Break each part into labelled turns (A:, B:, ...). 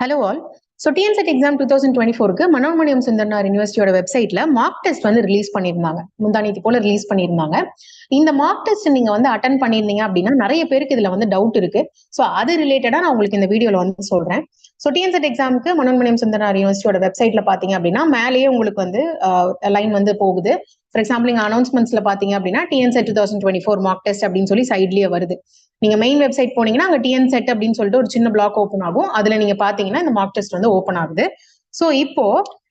A: Hello all so TNSET exam two thousand twenty ஃபோருக்கு மனோன்மணியம் சுந்தர்னார் யூனிவர்சிட்டியோட வெப்சைட்ல mark test வந்து release பண்ணியிருந்தாங்க. முந்தானி போல ரிலீஸ் பண்ணியிருந்தாங்க. இந்த மார்க் டெஸ்ட் நீங்க வந்து அட்டன் பண்ணியிருந்தீங்க அப்படின்னா நிறைய பேருக்கு இதுல வந்து டவுட் இருக்கு. ஸோ அது ரிலேட்டடா நான் உங்களுக்கு இந்த வீடியோல வந்து சொல்றேன். ஸோ டிஎன்செட் எக்ஸாமுக்கு மனோன்மணியம் சுந்தரனார் யூனிவர்சிட்டியோட வெப்சைட்ல பாத்தீங்க அப்படின்னா மேலேயே உங்களுக்கு வந்து லைன் வந்து போகுது. ஃபார் எக்ஸாம்பிள் நீங்க அனௌன்ஸ்மெண்ட்ஸ்ல பாத்தீங்க அப்படின்னா TNSET two thousand twenty four mark test அப்படின்னு சொல்லி சைட்லயே வருது. நீங்க மெயின் வெப்சைட் போனீங்கன்னா அங்க டிஎன் செட் அப்படின்னு சொல்லிட்டு ஒரு சின்ன பிளாக் ஓப்பன் ஆகும். அதுல நீங்க பாத்தீங்கன்னா இந்த மார்க் டெஸ்ட் வந்து ஓப்பன் ஆகுது. ஸோ இப்போ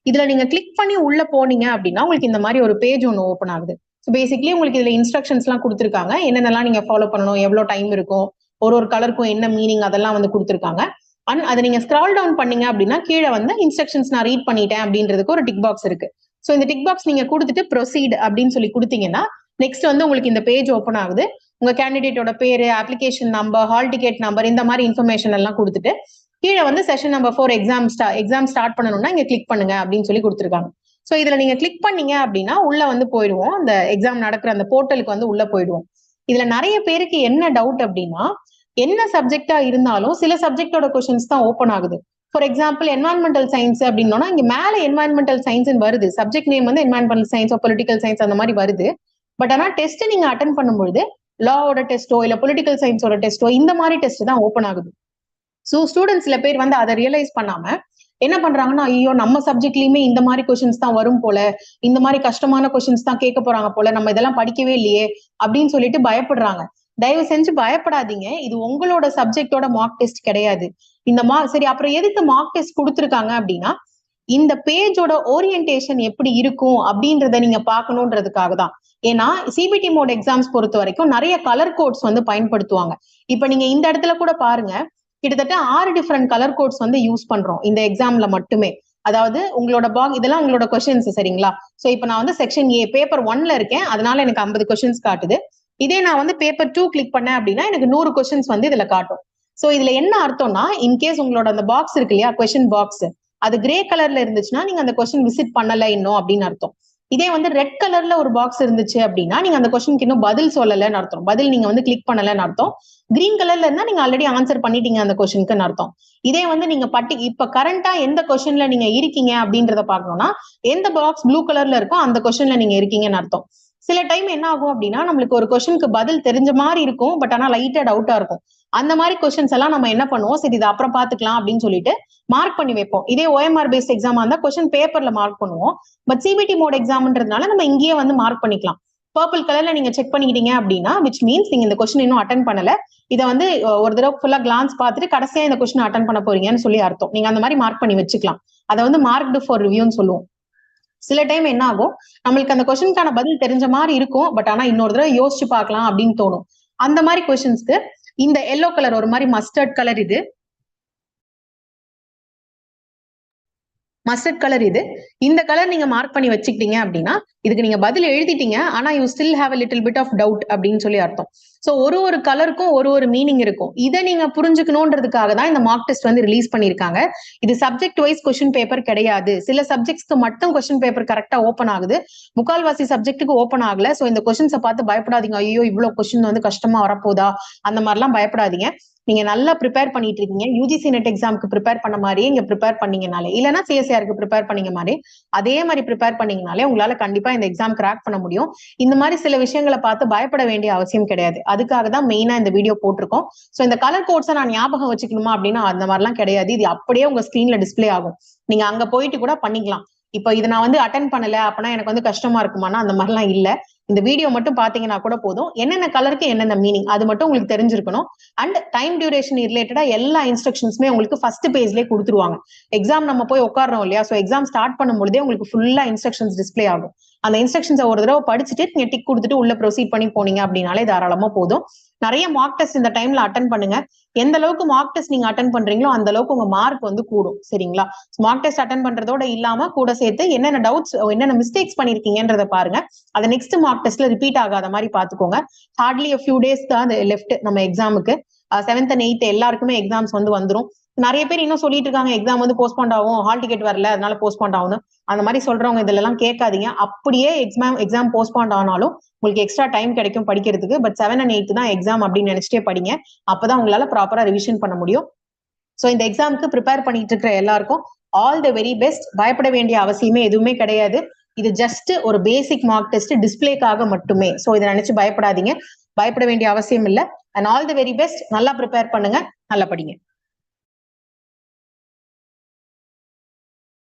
A: இதுல நீங்க கிளிக் பண்ணி உள்ள போனீங்க அப்படின்னா உங்களுக்கு இந்த மாதிரி ஒரு பேஜ் ஒன்று ஓப்பன் ஆகுது. ஸோ பேசிக்லி உங்களுக்கு இதுல இன்ஸ்ட்ரக்ஷன்ஸ் எல்லாம் கொடுத்துருக்காங்க. என்னென்னலாம் நீங்க ஃபாலோ பண்ணணும் எவ்வளவு டைம் இருக்கும் ஒரு ஒரு கலருக்கும் என்ன மீனிங் அதெல்லாம் வந்து கொடுத்துருக்காங்க. அண்ட் அதை நீங்க ஸ்க்ரால் டவுன் பண்ணீங்க அப்படின்னா கீழே வந்து இன்ஸ்ட்ரக்ஷன்ஸ் நான் ரீட் பண்ணிட்டேன் அப்படின்றதுக்கு ஒரு டிக் பாக்ஸ் இருக்கு. ஸோ இந்த டிக் பாக்ஸ் நீங்க கொடுத்துட்டு ப்ரொசீட் அப்படின்னு சொல்லி கொடுத்தீங்கன்னா நெக்ஸ்ட் வந்து உங்களுக்கு இந்த பேஜ் ஓப்பன் ஆகுது. உங்க கேண்டிடேட்டோட பேரு application number hall ticket number இந்த மாதிரி இன்ஃபர்மேஷன் எல்லாம் கொடுத்துட்டு கீழே வந்து செஷன் நம்பர் ஃபோர் எக்ஸாம் ஸ்டா எக்ஸாம் ஸ்டார்ட் பண்ணணும்னா இங்க கிளிக் பண்ணுங்க அப்படின்னு சொல்லி கொடுத்துருக்காங்க. ஸோ இதுல நீங்க கிளிக் பண்ணீங்க அப்படின்னா உள்ள வந்து போயிடுவோம். அந்த எக்ஸாம் நடக்கிற அந்த போர்ட்டலுக்கு வந்து உள்ள போயிடுவோம். இதுல நிறைய பேருக்கு என்ன டவுட் அப்படின்னா என்ன சப்ஜெக்டா இருந்தாலும் சில சப்ஜெக்டோட கொஸ்டின்ஸ் தான் ஓப்பன் ஆகுது. ஃபார் எக்ஸாம்பிள் என்வான்மெண்டல் சயின்ஸ் அப்படின்னா இங்க மேல என்வான்மெண்டல் சயின்ஸ் வருது. சப்ஜெக்ட் நேம் வந்து என்வான்மெண்டல் சயின்ஸ் பொலிட்டிக்கல் சயின்ஸ் அந்த மாதிரி வருது. பட் ஆனா டெஸ்ட் நீங்க அட்டன் பண்ணும்பொழுது லாவோட டெஸ்ட்டோ இல்ல பொலிட்டிக்கல் சயின்ஸோட டெஸ்ட்டோ இந்த மாதிரி டெஸ்ட் தான் ஓப்பன் ஆகுது. ஸோ ஸ்டூடெண்ட்ஸ் சில பேர் வந்து அதை ரியலைஸ் பண்ணாம என்ன பண்றாங்கன்னா ஐயோ நம்ம சப்ஜெக்ட்லயுமே இந்த மாதிரி கொஸ்டின்ஸ் தான் வரும் போல இந்த மாதிரி கஷ்டமான கொஸ்டின்ஸ் தான் கேட்க போறாங்க போல நம்ம இதெல்லாம் படிக்கவே இல்லையே அப்படின்னு சொல்லிட்டு பயப்படுறாங்க. தயவு செஞ்சு பயப்படாதீங்க. இது உங்களோட சப்ஜெக்டோட மார்க் டெஸ்ட் கிடையாது. இந்த மா சரி அப்புறம் எதுக்கு மார்க் டெஸ்ட் கொடுத்துருக்காங்க அப்படின்னா இந்த பேஜோட ஓரியன்டேஷன் எப்படி இருக்கும் அப்படின்றத நீங்க பார்க்கணுன்றதுக்காக தான் ஏன்னா சிபிடி மோட் எக்ஸாம்ஸ் பொறுத்த வரைக்கும் நிறைய கலர் கோட்ஸ் வந்து பயன்படுத்துவாங்க. இப்ப நீங்க இந்த இடத்துல கூட பாருங்க கிட்டத்தட்ட ஆறு டிஃப்ரெண்ட் கலர் கோட்ஸ் வந்து யூஸ் பண்றோம் இந்த எக்ஸாம்ல மட்டுமே. அதாவது உங்களோட பாக் இதெல்லாம் உங்களோட கொஸ்டின்ஸ் சரிங்களா? சோ இப்போ நான் வந்து செக்ஷன் ஏ பேப்பர் ஒன்ல இருக்கேன். அதனால எனக்கு ஐம்பது கொஸ்டின்ஸ் காட்டுது. இதே நான் வந்து பேப்பர் டூ கிளிக் பண்ணேன் அப்படின்னா எனக்கு நூறு கொஸ்டின்ஸ் வந்து இதுல காட்டும். சோ இதுல என்ன அர்த்தம்னா இன்கேஸ் உங்களோட அந்த பாக்ஸ் இருக்கு இல்லையா கொஸ்டின் பாக்ஸ் அது கிரே கலர்ல இருந்துச்சுன்னா நீங்க அந்த கொஸ்டின் விசிட் பண்ணல இன்னும் அப்படின்னு அர்த்தம். இதே வந்து ரெட் கலர்ல ஒரு பாக்ஸ் இருந்துச்சு அப்படின்னா நீங்க அந்த கொஸ்டினுக்கு இன்னும் பதில் சொல்லலன்னு அர்த்தம். பதில் நீங்க வந்து கிளிக் பண்ணலன்னு அர்த்தம். கிரீன் கலர்ல இருந்தா நீங்க ஆல்ரெடி ஆன்சர் பண்ணிட்டீங்க அந்த கொஸ்டினுக்குன்னு அர்த்தம். இதே வந்து நீங்க பட்டி இப்ப கரண்டா எந்த கொஸ்டின்ல நீங்க இருக்கீங்க அப்படின்றத பாக்கணும்னா எந்த பாக்ஸ் ப்ளூ கலர்ல இருக்கோ அந்த கொஸ்டின்ல நீங்க இருக்கீங்கன்னு அர்த்தம். சில டைம் என்ன ஆகும் அப்படின்னா நம்மளுக்கு ஒரு கொஸ்டினுக்கு பதில் தெரிஞ்ச மாதிரி இருக்கும் பட் ஆனா லைட்டா டவுட்டா இருக்கும். அந்த மாதிரி கொஸ்டின்ஸ் எல்லாம் நம்ம என்ன பண்ணுவோம்? சரி இது அப்புறம் பாத்துக்கலாம் அப்படின்னு சொல்லிட்டு மார்க் பண்ணி வைப்போம். இதே ஓஎம்ஆர் பேஸ்ட் எக்ஸாமா இருந்தா கொஸ்டின் பேப்பர்ல மார்க் பண்ணுவோம். பட் சிபிடி மோட் எக்ஸாம்ன்றதுனால நம்ம இங்கேயே வந்து மார்க் பண்ணிக்கலாம். பர்பிள் கலர்ல நீங்க செக் பண்ணிக்கிட்டீங்க அப்படின்னா விச் மீன்ஸ் நீங்க இந்த கொஸ்டின் இன்னும் அட்டன் பண்ணல. இதை வந்து ஒரு தடவை ஃபுல்லா கிளான்ஸ் பார்த்துட்டு கடைசியா இந்த கொஸ்டின் அட்டன் பண்ண போறீங்கன்னு சொல்லி அர்த்தம். நீங்க அந்த மாதிரி மார்க் பண்ணி வச்சுக்கலாம். அதை வந்து மார்க்டு ஃபார் ரிவ்யூன்னு சொல்லுவோம். சில டைம் என்ன ஆகும்? நம்மளுக்கு அந்த கொஸ்டினுக்கான பதில் தெரிஞ்ச மாதிரி இருக்கும். பட் ஆனா இன்னொரு தடவை யோசிச்சு பார்க்கலாம் அப்படின்னு தோணும். அந்த மாதிரி கொஸ்டின்ஸ்க்கு இந்த எல்லோ கலர் ஒரு மாதிரி மஸ்டர்ட் கலர் இது. மஸ்டர்ட் கலர் இது. இந்த கலர் நீங்க மார்க் பண்ணி வச்சுக்கிட்டீங்க அப்படின்னா இதுக்கு நீங்க பதில் எழுதிட்டீங்க ஆனா you still have a little bit of doubt அப்படின்னு சொல்லி அர்த்தம். ஸோ ஒரு ஒரு கலருக்கும் ஒரு ஒரு மீனிங் இருக்கும். இதை நீங்க புரிஞ்சுக்கணுன்றதுக்காக தான் இந்த மார்க் டெஸ்ட் வந்து ரிலீஸ் பண்ணியிருக்காங்க. இது சப்ஜெக்ட் வைஸ் கொஸ்டின் பேப்பர் கிடையாது. சில சப்ஜெக்ட்ஸ்க்கு மட்டும் கொஸ்டின் பேப்பர் கரெக்டா ஓப்பன் ஆகுது. முக்கால்வாசி சப்ஜெக்ட்டுக்கு ஓப்பன் ஆகல. ஸோ இந்த கொஸ்டின்ஸை பார்த்து பயப்படாதீங்க. ஐயோ இவ்வளவு கொஸ்டின் வந்து கஷ்டமா வரப்போதா? அந்த மாதிரிலாம் பயப்படாதீங்க. நீங்க நல்லா ப்ரிப்பேர் பண்ணிட்டு இருக்கீங்க. யூஜிசி நெட் எக்ஸாமுக்கு ப்ரிப்பேர் பண்ண மாதிரியே இங்க ப்ரிப்பேர் பண்ணீங்கனாலே இல்லைன்னா சிஎஸ்ஆருக்கு ப்ரிப்பேர் பண்ணீங்க மாதிரி அதே மாதிரி ப்ரிப்பேர் பண்ணீங்கனாலே உங்களால கண்டிப்பா இந்த எக்ஸாம் கிராக் பண்ண முடியும். இந்த மாதிரி சில விஷயங்களை பார்த்து பயப்பட வேண்டிய அவசியம் கிடையாது. அதுக்காக தான் மெயினா இந்த வீடியோ போட்டிருக்கோம். ஸோ இந்த கலர் கோட்ஸை நான் ஞாபகம் வச்சுக்கணுமா அப்படின்னா அந்த மாதிரிலாம் கிடையாது. இது அப்படியே உங்க ஸ்கிரீன்ல டிஸ்பிளே ஆகும். நீங்க அங்க போயிட்டு கூட பண்ணிக்கலாம். இப்போ இதை நான் வந்து அட்டன் பண்ணல அப்படின்னா எனக்கு வந்து கஷ்டமா இருக்குமானா அந்த மாதிரிலாம் இல்ல. இந்த வீடியோ மட்டும் பாத்தீங்கன்னா கூட போதும். என்னென்ன கலருக்கு என்னென்ன மீனிங் அது மட்டும் உங்களுக்கு தெரிஞ்சிருக்கணும். அண்ட் டைம் டியூரேஷன் ரிலேட்டடா எல்லா இன்ஸ்ட்ரக்ஷன்ஸுமே உங்களுக்கு ஃபர்ஸ்ட் பேஜ்லேயே கொடுத்துருவாங்க. எக்ஸாம் நம்ம போய் உட்காரோம் இல்லையா? ஸோ எக்ஸாம் ஸ்டார்ட் பண்ணும்போதே உங்களுக்கு ஃபுல்லா இன்ஸ்ட்ரக்ஷன்ஸ் டிஸ்பிளே ஆகும். அந்த இன்ஸ்ட்ரக்ஷன்ஸை ஒரு தடவை படிச்சுட்டு நீங்க டிக் கொடுத்துட்டு உள்ள ப்ரொசீட் பண்ணி போனீங்க அப்படின்னாலே தாராளமா போதும். நிறைய மார்க் டெஸ்ட் இந்த டைம்ல அட்டன் பண்ணுங்க. எந்த அளவுக்கு மார்க் டெஸ்ட் நீங்க அட்டன் பண்றீங்களோ அந்த அளவுக்கு உங்க மார்க் வந்து கூடும். சரிங்களா? மார்க் டெஸ்ட் அட்டன் பண்றதோட இல்லாம கூட சேர்த்து என்னென்ன டவுட்ஸ் என்னென்ன மிஸ்டேக்ஸ் பண்ணிருக்கீங்கன்றத பாருங்க. அதை நெக்ஸ்ட் மார்க் டெஸ்ட்ல ரிப்பீட் ஆகாத மாதிரி பாத்துக்கோங்க ஹார்ட்லி ஃபியூ டேஸ் தான் லெஃப்ட் நம்ம எக்ஸாமுக்கு செவன்த் அண்ட் எயித் எல்லாருக்குமே எக்ஸாம்ஸ் வந்து வந்துரும். நிறைய பேர் இன்னும் சொல்லிட்டு இருக்காங்க எக்ஸாம் வந்து போஸ்ட்பாண்ட் ஆகும் ஹால் டிக்கெட் வரல அதனால போஸ்ட்பாண்ட் ஆகும் அந்த மாதிரி சொல்றவங்க இதுல எல்லாம் கேட்காதீங்க. அப்படியே எக்ஸாம் எக்ஸாம் போஸ்ட்பாண்ட் ஆனாலும் உங்களுக்கு எக்ஸ்ட்ரா டைம் கிடைக்கும் படிக்கிறதுக்கு. பட் செவன் அண்ட் எயிட் தான் எக்ஸாம் அப்படின்னு நினைச்சிட்டே படிங்க. அப்பதான் உங்களால ப்ராப்பரா ரிவிஷன் பண்ண முடியும். ஸோ இந்த எக்ஸாமுக்கு ப்ரிப்பேர் பண்ணிட்டு இருக்கிற எல்லாருக்கும் ஆல் த வெரி பெஸ்ட் பயப்பட வேண்டிய அவசியமே எதுவுமே கிடையாது. இது ஜஸ்ட் ஒரு பேசிக் மார்க் டெஸ்ட் டிஸ்பிளேக்காக மட்டுமே. ஸோ இதை நினைச்சு பயப்படாதீங்க. பயப்பட வேண்டிய அவசியம் இல்லை. And all the very best நல்லா ப்ரிப்பேர் பண்ணுங்க. நல்லா படிங்க.